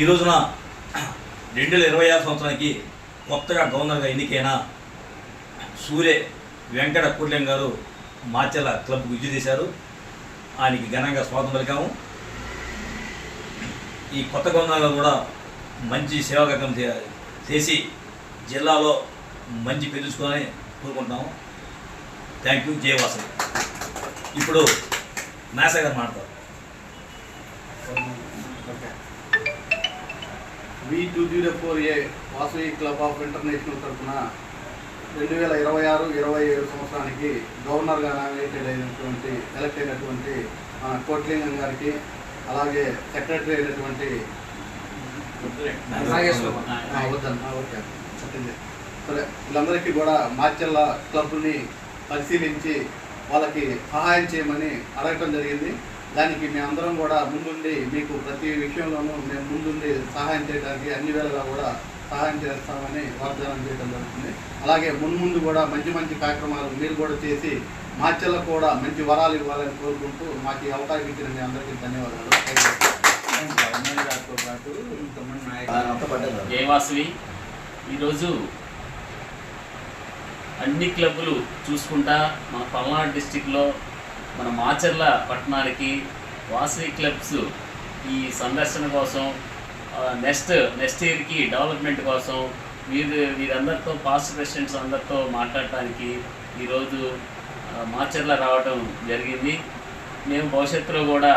ఈ రోజున రెండు వేల ఇరవై ఆరు సంవత్సరానికి కొత్తగా గవర్నర్గా ఎన్నికైన సూర్య వెంకట కుర్లెం గారు మాచెల క్లబ్కు విజయ చేశారు. ఆయనకి ఘనంగా స్వాగతం పలికాము. ఈ కొత్త గవర్నర్గా కూడా మంచి సేవాకర్యం చేయాలి చేసి జిల్లాలో మంచి పేరు కోరుకుంటున్నాము. థ్యాంక్ యూ జయవాసవి ఇప్పుడు మేస గారు మాట్లాడతారు. V two zero four A Vasavi club of international తరఫున రెండు వేల ఇరవై ఆరు ఇరవై ఏడు సంవత్సరానికి గవర్నర్గా నామినేటెడ్ అయినటువంటి ఎలక్ట్ అయినటువంటి మన కోట్లింగం గారికి అలాగే సెక్రటరీ అయినటువంటి ఓకే సరే వీళ్ళందరికీ కూడా మార్చెల్ల క్లబ్ని పరిశీలించి వాళ్ళకి సహాయం చేయమని అడగటం జరిగింది. దానికి మేమందరం కూడా ముందుండి మీకు ప్రతి విషయంలోనూ మేము ముందుండి సహాయం చేయడానికి అన్ని వేళలా కూడా సహాయం చేస్తామని వాగ్దానం చేయడం జరుగుతుంది. అలాగే మున్ముందు కూడా మంచి మంచి కార్యక్రమాలు మీరు కూడా చేసి మా చెల్లకు కూడా మంచి వరాలు ఇవ్వాలని కోరుకుంటూ మాకు ఈ అవకాశం ఇచ్చిన మీ అందరికీ ధన్యవాదాలు. జయవాసవి ఈరోజు అన్ని క్లబ్బులు చూసుకుంటా మన పల్నాడు డిస్టిక్లో మన మాచర్ల పట్టణానికి వాసవి క్లబ్స్ ఈ సందర్శన కోసం నెక్స్ట్ నెక్స్ట్ ఇయర్కి డెవలప్మెంట్ కోసం వీరు వీరందరితో పాస్ట్ ప్రెసిడెంట్స్ అందరితో మాట్లాడటానికి ఈరోజు మాచర్ల రావడం జరిగింది. మేము భవిష్యత్తులో కూడా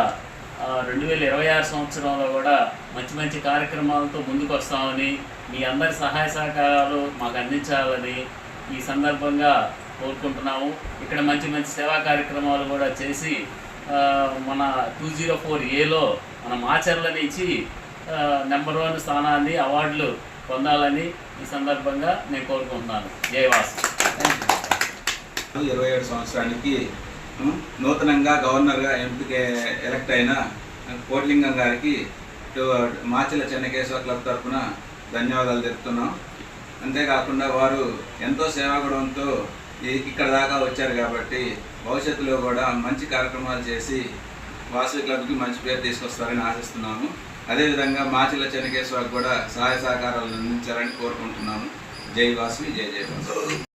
రెండు వేల ఇరవై ఆరు సంవత్సరంలో కూడా మంచి మంచి కార్యక్రమాలతో ముందుకు వస్తామని మీ అందరి సహాయ సహకారాలు మాకు అందించాలని ఈ సందర్భంగా కోరుకుంటున్నాము. ఇక్కడ మంచి మంచి సేవా కార్యక్రమాలు కూడా చేసి మన టూ జీరో ఫోర్ ఏలో మన మాచర్ల నుంచి నెంబర్ వన్ స్థానాన్ని అవార్డులు పొందాలని ఈ సందర్భంగా నేను కోరుకుంటున్నాను. జయవాసు ఇరవై ఏడు సంవత్సరానికి నూతనంగా గవర్నర్గా ఎంపిక ఎలక్ట్ అయిన కోట్లింగం గారికి మాచిల చెన్నకేశ్వర క్లబ్ తరఫున ధన్యవాదాలు తెలుపుతున్నాం. అంతేకాకుండా వారు ఎంతో సేవాగుణంతో ఇక్కడ దాకా వచ్చారు కాబట్టి భవిష్యత్తులో కూడా మంచి కార్యక్రమాలు చేసి వాసవి క్లబ్కి మంచి పేరు తీసుకొస్తారని ఆశిస్తున్నాము. అదేవిధంగా మాచిల చెనకేశ్వరకు కూడా సహాయ సహకారాలు అందించాలని కోరుకుంటున్నాము. జై వాసవి జై జయ వాసవి